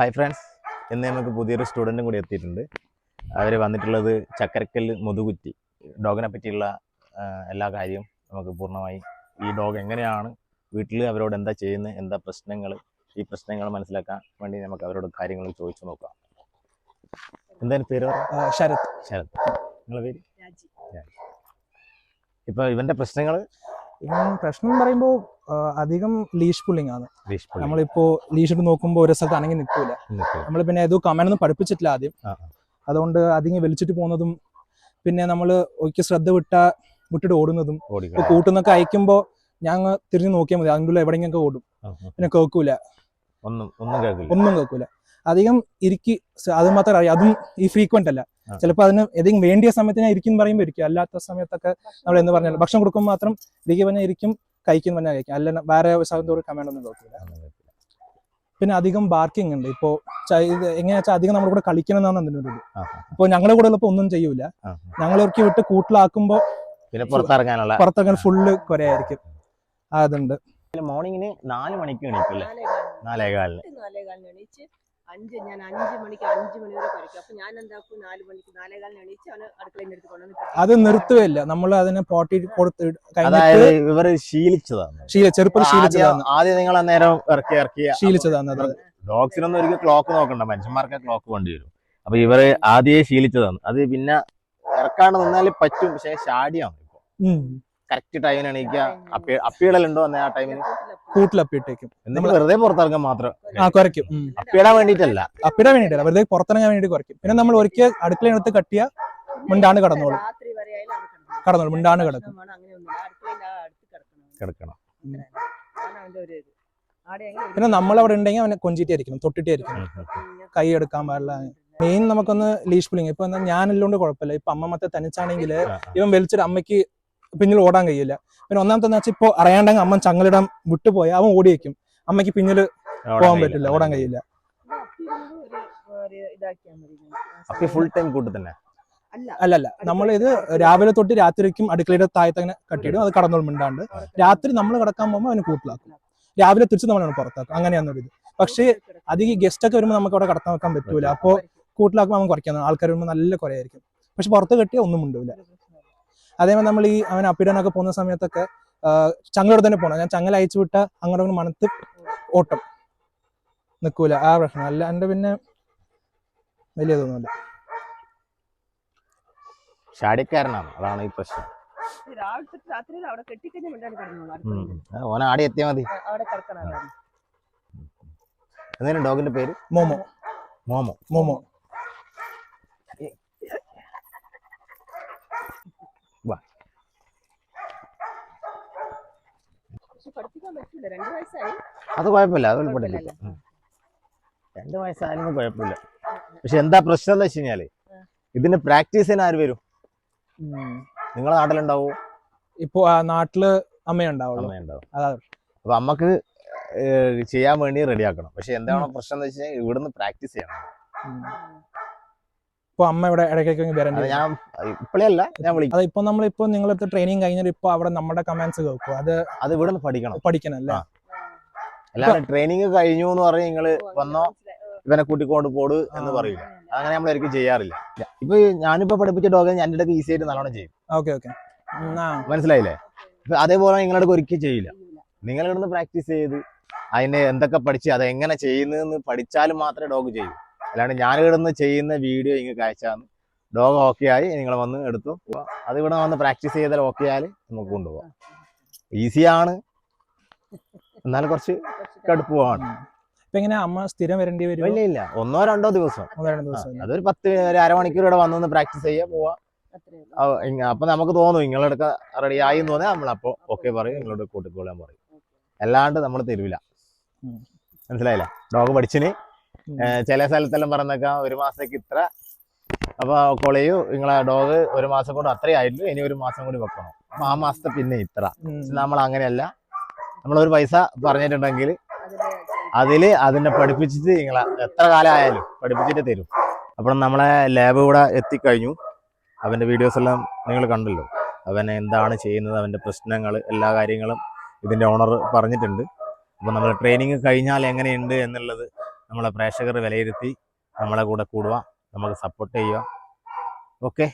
Hi friends ഇന്ന് നമുക്ക് പുതിയൊരു സ്റ്റുഡന്റും കൂടി എത്തിയിട്ടുണ്ട്. അവർ വന്നിട്ടുള്ളത് ചക്കരക്കല്ല് മുതുകുറ്റി. ഡോഗിനെ പറ്റിയുള്ള എല്ലാ കാര്യവും നമുക്ക് പൂർണമായി ഈ ഡോഗ് എങ്ങനെയാണ് വീട്ടിൽ അവരോട് എന്താ ചെയ്യുന്നത് എന്താ പ്രശ്നങ്ങൾ ഈ പ്രശ്നങ്ങൾ മനസ്സിലാക്കാൻ വേണ്ടി നമുക്ക് അവരോട് കാര്യങ്ങൾ ചോദിച്ചു നോക്കാം. എന്തായാലും പേര് ശരത്. ശരത്. നിങ്ങളെ പേര്? ഇപ്പൊ ഇവന്റെ പ്രശ്നങ്ങൾ പ്രശ്നം പറയുമ്പോൾ അധികം ലീഷ് പുള്ളിങ് ആണ്. നമ്മളിപ്പോ ലീഷ് ഇട്ട് നോക്കുമ്പോൾ ഒരു സ്ഥലത്ത് അനങ്ങി നിൽക്കൂല നമ്മൾ പിന്നെ ഏതോ ഒന്നും പഠിപ്പിച്ചിട്ടില്ല ആദ്യം. അതുകൊണ്ട് അധികം വലിച്ചിട്ട് പോകുന്നതും പിന്നെ നമ്മൾ ഒരിക്കൽ ശ്രദ്ധ വിട്ട വിട്ടിട്ട് ഓടുന്നതും കൂട്ടുന്നൊക്കെ അയക്കുമ്പോൾ ഞാൻ തിരിഞ്ഞു നോക്കിയാൽ മതി. അതിന്റെ എവിടെയെങ്കിലും ഓടും. പിന്നെ കേൾക്കൂല. ഒന്നും ഒന്നും കേൾക്കൂല. അധികം ഇരിക്കി അത് മാത്രം അറിയാം. അതും ഈ ഫ്രീക്വന്റ് അല്ല. ചിലപ്പോ ചിലപ്പോൾ അതിന് ഏതെങ്കിലും വേണ്ടിയ സമയത്ത് ഞാൻ ഇരിക്കും പറയുമ്പോൾ ഇരിക്കും. അല്ലാത്ത സമയത്തൊക്കെ നമ്മൾ എന്ന് പറഞ്ഞാൽ ഭക്ഷണം കൊടുക്കുമ്പോൾ മാത്രം ഇരിക്കും പറഞ്ഞാൽ ഇരിക്കും. കഴിക്കും പറഞ്ഞാൽ കഴിക്കും. അല്ല വേറെ സാധനത്തോട് കമാൻഡ് ഒന്നും കേൾക്കില്ല പിന്നെ അധികം ബാർക്കിംഗ് ഉണ്ട്. ഇപ്പോൾ എങ്ങനെയാ വെച്ചാൽ അധികം നമ്മുടെ കൂടെ കളിക്കണം എന്നാണ് അതിന്റെ ഒരു ഇപ്പോൾ ഞങ്ങളുടെ കൂടെ ഉള്ളപ്പോൾ ഒന്നും ചെയ്യൂല. ഞങ്ങൾ ഇറക്കി വിട്ട് കൂട്ടിലാക്കുമ്പോൾ പിന്നെ പുറത്തിറങ്ങാനുള്ള പുറത്തിറങ്ങാൻ ഫുള്ള് കുരയായിരിക്കും. അതുണ്ട്. മോർണിംഗിന് നാല് മണിക്ക് എണീക്കും അല്ലേ? നാലേകാലിന്. നാലേകാലിന് എണീച്ച് അഞ്ച് ഞാൻ അഞ്ച് മണിക്ക് അഞ്ച് മണി വരെ കഴിക്കും അപ്പൊ ഞാൻ എന്താക്കും? നാല് മണിക്ക് നാലേകാലിന് എണീച്ച് അവന് അടുക്കളയിൽ എടുത്ത് കൊണ്ടുവന്ന് അത് നിർത്തുകയില്ല. നമ്മൾ അതിനെ പോട്ടി കൊടുത്ത് അതായത് കഴിഞ്ഞിട്ട് ഇവർ ശീലിച്ചതാണ്. ശീല ചെറുപ്പം ശീലിച്ചതാണ്. ആദ്യം ആദ്യം നിങ്ങൾ അന്നേരം ഇറക്കി ഇറക്കി. ശീലിച്ചതാണ് അത് ഡോഗ്സിനൊന്നും ഒരിക്കൽ ക്ലോക്ക് നോക്കണ്ട. മനുഷ്യന്മാർക്ക് ക്ലോക്ക് വേണ്ടി വരും. അപ്പൊ ഇവർ ആദ്യമേ ശീലിച്ചതാണ്. അത് പിന്നെ ഇറക്കാണ്ട് നിന്നാൽ പറ്റും. പക്ഷെ ഷാഡിയാണ് ഇപ്പൊ. ഉം. കറക്റ്റ് ടൈമിന് എണീക്കുക അപ്പീ അപ്പിയിടലുണ്ടോ അന്നേ ആ ടൈമിന് കൂട്ടിലപ്പിട്ടേക്കും. വെറുതെ പുറത്തിറങ്ങാൻ മാത്രം. ആ കുറയ്ക്കും. അപ്പിടാൻ വേണ്ടിട്ടല്ല വേണ്ടിയിട്ടല്ല. അപ്പിടാൻ വേണ്ടിയിട്ടല്ല. വെറുതെ പുറത്തിറങ്ങാൻ വേണ്ടി കുറയ്ക്കും. പിന്നെ നമ്മൾ ഒരിക്കൽ അടുക്കളയെടുത്ത് കട്ടിയ മുണ്ടാണ് കടന്നോളും. കടന്നോളും. മുണ്ടാണ് കിടക്കും. കിടക്കണം. പിന്നെ നമ്മളവിടെ ഉണ്ടെങ്കിൽ അവനെ കൊഞ്ചിട്ടായിരിക്കണം തൊട്ടിട്ടായിരിക്കണം. കൈ എടുക്കാൻ പാടില്ല. മെയിൻ നമുക്കൊന്ന് ലീഷ് പുള്ളിങ് ഇപ്പൊ ഞാനല്ലോണ്ട് ഞാനെല്ലോണ്ട് കുഴപ്പമില്ല. ഇപ്പൊ അമ്മമത്തെ തനിച്ചാണെങ്കിൽ. ഇവൻ വലിച്ചിട്ട് അമ്മയ്ക്ക് പിന്നിൽ ഓടാൻ കഴിയില്ല. പിന്നെ ഒന്നാമത്തെ വെച്ചാൽ ഇപ്പൊ അറിയാണ്ടെങ്കിൽ അമ്മ ചങ്ങലിടാൻ വിട്ടുപോയി അവൻ ഓടി വയ്ക്കും അമ്മയ്ക്ക് പിന്നിൽ പോകാൻ പറ്റില്ല ഓടാൻ കഴിയില്ല. ഫുൾ ടൈം കൂട്ടി തന്നെ? അല്ല നമ്മൾ ഇത് രാവിലെ തൊട്ട് രാത്രിക്കും അടുക്കളയുടെ താഴത്ത് അങ്ങനെ കട്ടിയിടും. അത് കടന്നോളും മിണ്ടാണ്ട്. രാത്രി നമ്മൾ കിടക്കാൻ പോകുമ്പോൾ അവന് കൂട്ടിലാക്കും. രാവിലെ തിരിച്ച് നമ്മളാണ് പുറത്താക്കും. അങ്ങനെയാണ് ഇത്. പക്ഷേ അധികം ഗസ്റ്റ് ഒക്കെ വരുമ്പോൾ നമുക്ക് അവിടെ കടത്താൻ വെക്കാൻ പറ്റൂല. അപ്പോൾ കൂട്ടിലാക്കുമ്പോൾ അവൻ കുറയ്ക്കാൻ ആൾക്കാർ വരുമ്പോൾ നല്ല കുറയായിരിക്കും. പക്ഷെ പുറത്ത് കെട്ടിയാൽ ഒന്നും ഉണ്ടാവില്ല അതേപോലെ നമ്മൾ ഈ അവൻ അപ്പിടാനൊക്കെ പോകുന്ന സമയത്തൊക്കെ ചങ്ങലോട് തന്നെ പോകണം ഞാൻ ചങ്ങല അയച്ചു വിട്ട അങ്ങോട്ട് മണത്ത് ഓട്ടം. നിൽക്കൂല ആ പ്രശ്നം. അല്ല എന്റെ പിന്നെ വലിയ ഇതൊന്നുമില്ല. അതാണ് ഈ പ്രശ്നം. ഓനെ ആടെ മതി. ഡോഗിന്റെ പേര്? മോമോ. മോമോ. മോമോ പക്ഷെ പഠിപ്പിക്കാൻ പറ്റൂല രണ്ടു വയസ്സായി അത് കുഴപ്പമില്ല. അത് ഉൾപ്പെടില്ല രണ്ടു വയസ്സായാലും കുഴപ്പമില്ല. പക്ഷെ എന്താ പ്രശ്നം എന്ന് വെച്ച് കഴിഞ്ഞാൽ ഇതിന് പ്രാക്ടീസ് ചെയ്യാൻ ആര് വരും? നിങ്ങളെ നാട്ടിലുണ്ടാവോ? ഇപ്പൊ നാട്ടിൽ അമ്മയുണ്ടാവുള്ളൂ അമ്മയുണ്ടാവും അപ്പൊ അമ്മയ്ക്ക് ചെയ്യാൻ വേണ്ടി റെഡിയാക്കണം പക്ഷെ എന്താണ് പ്രശ്നം എന്ന് വെച്ച് കഴിഞ്ഞാൽ ഇവിടുന്ന് പ്രാക്ടീസ് ചെയ്യണം. ഇപ്പൊ അമ്മ ഇവിടെ ഇടയ്ക്കൊക്കെ വരേണ്ടി. ഞാൻ ഇപ്പോഴല്ല ഞാൻ വിളിക്കും. അത് നിങ്ങളടുത്ത് ട്രെയിനിങ് കഴിഞ്ഞാൽ ഇപ്പൊ അവിടെ നമ്മുടെ കമാൻഡ്സ് കേൾക്കും. അത് അത് ഇവിടെ പഠിക്കണം. പഠിക്കണം അല്ലേ? അല്ലാതെ ട്രെയിനിങ് കഴിഞ്ഞു എന്ന് പറഞ്ഞ് നിങ്ങൾ വന്നോ ഇവനെ കൂട്ടിക്കൊണ്ട് പോട് എന്ന്. പറയില്ല. അങ്ങനെ നമ്മൾ ഒരിക്കലും ചെയ്യാറില്ല. ഇപ്പൊ ഞാനിപ്പോ പഠിപ്പിച്ച ഡോഗ് ഞാൻ ഇടയ്ക്ക് ഈസി ആയിട്ട് നല്ലോണം ചെയ്യും. Okay okay. മനസ്സിലായില്ലേ? അതേപോലെ നിങ്ങളുടെ ഒരിക്കലും ചെയ്യില്ല. നിങ്ങൾ ഇവിടുന്ന് പ്രാക്ടീസ് ചെയ്ത് അതിനെ എന്തൊക്കെ പഠിച്ച് അത് എങ്ങനെ ചെയ്യുന്നതെന്ന് പഠിച്ചാലും മാത്രമേ ഡോഗ് ചെയ്യൂ. അല്ലാണ്ട് ഞാൻ കിടന്ന് ചെയ്യുന്ന വീഡിയോ ഇങ്ങനെ അയച്ചാന്ന് ഡോഗ് ഓക്കെ ആയി നിങ്ങൾ വന്ന് എടുത്തു. പോവാം. അത് ഇവിടെ വന്ന് പ്രാക്ടീസ് ചെയ്താൽ ഓക്കെ ആയാൽ നമുക്ക് കൊണ്ടുപോകാം ഈസിയാണ് എന്നാൽ കുറച്ച് കടുപ്പമാണ് ഇപ്പൊ എങ്ങനെ അമ്മ സ്ഥിരം വരേണ്ടി വരും ഇല്ല ഇല്ല. ഒന്നോ രണ്ടോ ദിവസം. ഒന്നോ രണ്ടോ ദിവസം അതൊരു പത്ത് ഒരു അരമണിക്കൂർ ഇവിടെ വന്നൊന്ന് പ്രാക്ടീസ് ചെയ്യാ പോവാ. അത്രേ ഉള്ളൂ. ആ, അപ്പൊ നമുക്ക് തോന്നും നിങ്ങളെടുക്ക റെഡി ആയി എന്ന് തോന്നിയാൽ നമ്മളപ്പോ ഓക്കെ പറയും നിങ്ങളോട് കൂട്ടിക്കൊള്ളാൻ പറയും. അല്ലാണ്ട് നമ്മൾ തരൂല. മനസ്സിലായില്ല? ഡോഗ് പഠിച്ചിന് ചില സ്ഥലത്തെല്ലാം പറഞ്ഞേക്കാം ഒരു മാസത്തേക്ക് ഇത്ര. അപ്പൊ കൊളയു നിങ്ങളെ ഡോഗ് ഒരു മാസം കൊണ്ട് അത്രേ ആയിട്ടുള്ളൂ ഇനി ഒരു മാസം കൂടി വെക്കണം. അപ്പൊ ആ മാസത്തെ പിന്നെ ഇത്ര. നമ്മൾ അങ്ങനെയല്ല. നമ്മൾ ഒരു പൈസ പറഞ്ഞിട്ടുണ്ടെങ്കിൽ അതിൽ അതിനെ പഠിപ്പിച്ചിട്ട് നിങ്ങളെ എത്ര കാലം ആയാലും പഠിപ്പിച്ചിട്ട് തരും. അപ്പോൾ നമ്മളെ ലാബ് ഇവിടെ എത്തിക്കഴിഞ്ഞു. അവന്റെ വീഡിയോസ് എല്ലാം നിങ്ങൾ കണ്ടല്ലോ. അവൻ എന്താണ് ചെയ്യുന്നത് അവന്റെ പ്രശ്നങ്ങൾ എല്ലാ കാര്യങ്ങളും ഇതിന്റെ ഓണർ പറഞ്ഞിട്ടുണ്ട്. അപ്പോൾ നമ്മൾ ട്രെയിനിങ് കഴിഞ്ഞാൽ എങ്ങനെയുണ്ട് എന്നുള്ളത് നമ്മളെ പ്രേക്ഷകർ വിലയിരുത്തി നമ്മളെ കൂടെ കൂടുക നമുക്ക് സപ്പോർട്ട് ചെയ്യുക. ഓക്കെ